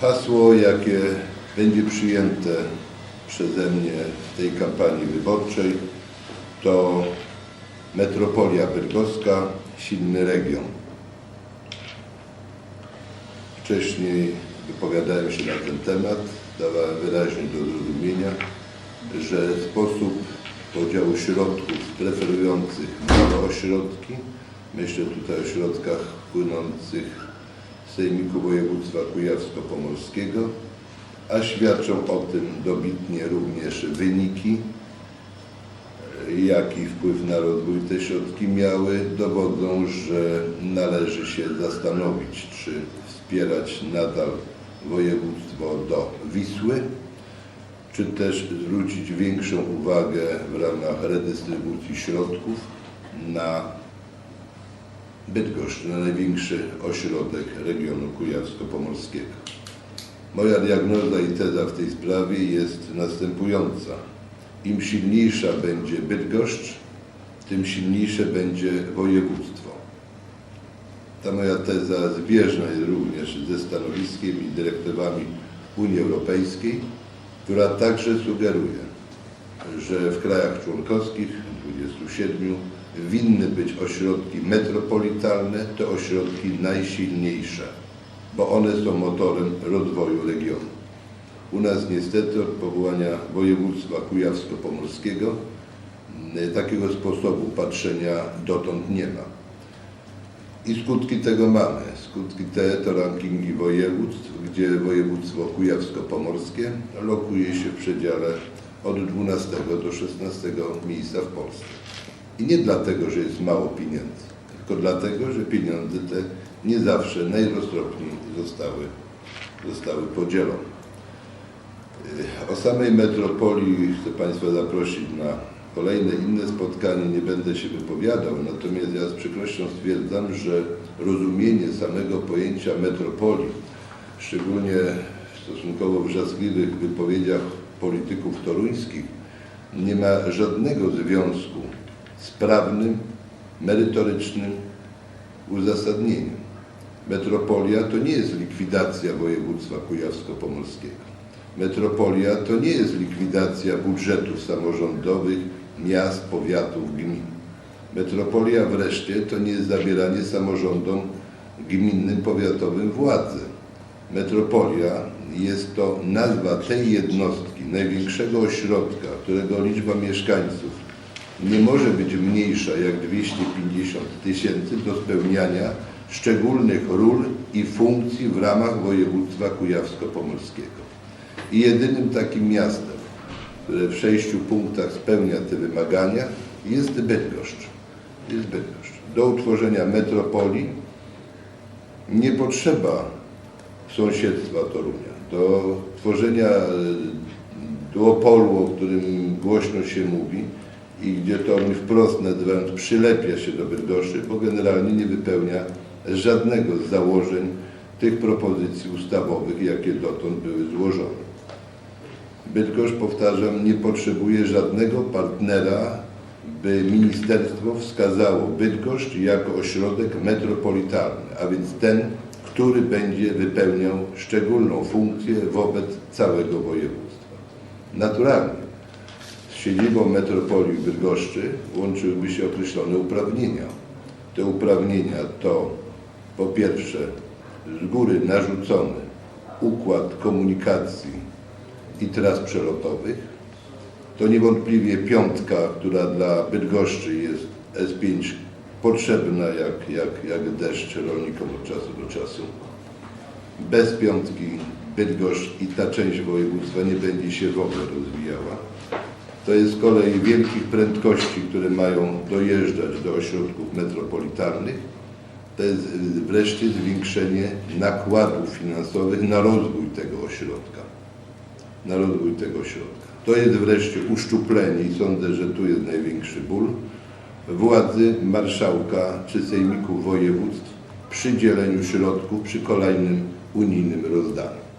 Hasło, jakie będzie przyjęte przeze mnie w tej kampanii wyborczej, to metropolia bydgoska, silny region. Wcześniej wypowiadałem się na ten temat, dawałem wyraźnie do zrozumienia, że sposób podziału środków preferujących małe ośrodki, myślę tutaj o środkach płynących Sejmiku Województwa Kujawsko-Pomorskiego, a świadczą o tym dobitnie również wyniki, jaki wpływ na rozwój te środki miały, dowodzą, że należy się zastanowić, czy wspierać nadal województwo do Wisły, czy też zwrócić większą uwagę w ramach redystrybucji środków na Bydgoszcz, na największy ośrodek regionu kujawsko-pomorskiego. Moja diagnoza i teza w tej sprawie jest następująca. Im silniejsza będzie Bydgoszcz, tym silniejsze będzie województwo. Ta moja teza zbieżna jest również ze stanowiskiem i dyrektywami Unii Europejskiej, która także sugeruje, że w krajach członkowskich, 27, winny być ośrodki metropolitalne, to ośrodki najsilniejsze, bo one są motorem rozwoju regionu. U nas niestety od powołania województwa kujawsko-pomorskiego m, takiego sposobu patrzenia dotąd nie ma. I skutki tego mamy. Skutki te to rankingi województw, gdzie województwo kujawsko-pomorskie lokuje się w przedziale od 12 do 16 miejsca w Polsce. I nie dlatego, że jest mało pieniędzy, tylko dlatego, że pieniądze te nie zawsze najroztropniej zostały, zostały podzielone. O samej metropolii chcę Państwa zaprosić na kolejne inne spotkanie, nie będę się wypowiadał, natomiast ja z przykrością stwierdzam, że rozumienie samego pojęcia metropolii, szczególnie w stosunkowo wrzaskliwych wypowiedziach polityków toruńskich, nie ma żadnego związku z prawnym, merytorycznym uzasadnieniem. Metropolia to nie jest likwidacja województwa kujawsko-pomorskiego. Metropolia to nie jest likwidacja budżetów samorządowych, miast, powiatów, gmin. Metropolia wreszcie to nie jest zabieranie samorządom gminnym, powiatowym władzy. Metropolia jest to nazwa tej jednostki, największego ośrodka, którego liczba mieszkańców nie może być mniejsza jak 250 tysięcy do spełniania szczególnych ról i funkcji w ramach województwa kujawsko-pomorskiego. I jedynym takim miastem, które w sześciu punktach spełnia te wymagania, jest Bydgoszcz. Jest Bydgoszcz. Do utworzenia metropolii nie potrzeba sąsiedztwa Torunia. Do tworzenia e, duopolu, o którym głośno się mówi i gdzie Toruń wprost nazywając przylepia się do Bydgoszczy, bo generalnie nie wypełnia żadnego z założeń tych propozycji ustawowych, jakie dotąd były złożone. Bydgoszcz, powtarzam, nie potrzebuje żadnego partnera, by ministerstwo wskazało Bydgoszcz jako ośrodek metropolitalny, a więc ten, który będzie wypełniał szczególną funkcję wobec całego województwa. Naturalnie siedzibą metropolii Bydgoszczy łączyłyby się określone uprawnienia. Te uprawnienia to po pierwsze z góry narzucony układ komunikacji i tras przelotowych. To niewątpliwie piątka, która dla Bydgoszczy jest S5 potrzebna jak, jak, jak deszcz rolnikom od czasu do czasu. Bez piątki Bydgoszcz i ta część województwa nie będzie się w ogóle rozwijała. To jest z kolei wielkich prędkości, które mają dojeżdżać do ośrodków metropolitalnych. To jest wreszcie zwiększenie nakładów finansowych na rozwój tego ośrodka. Na rozwój tego ośrodka. To jest wreszcie uszczuplenie i sądzę, że tu jest największy ból władzy marszałka czy sejmików województw przy dzieleniu środków, przy kolejnym unijnym rozdaniu.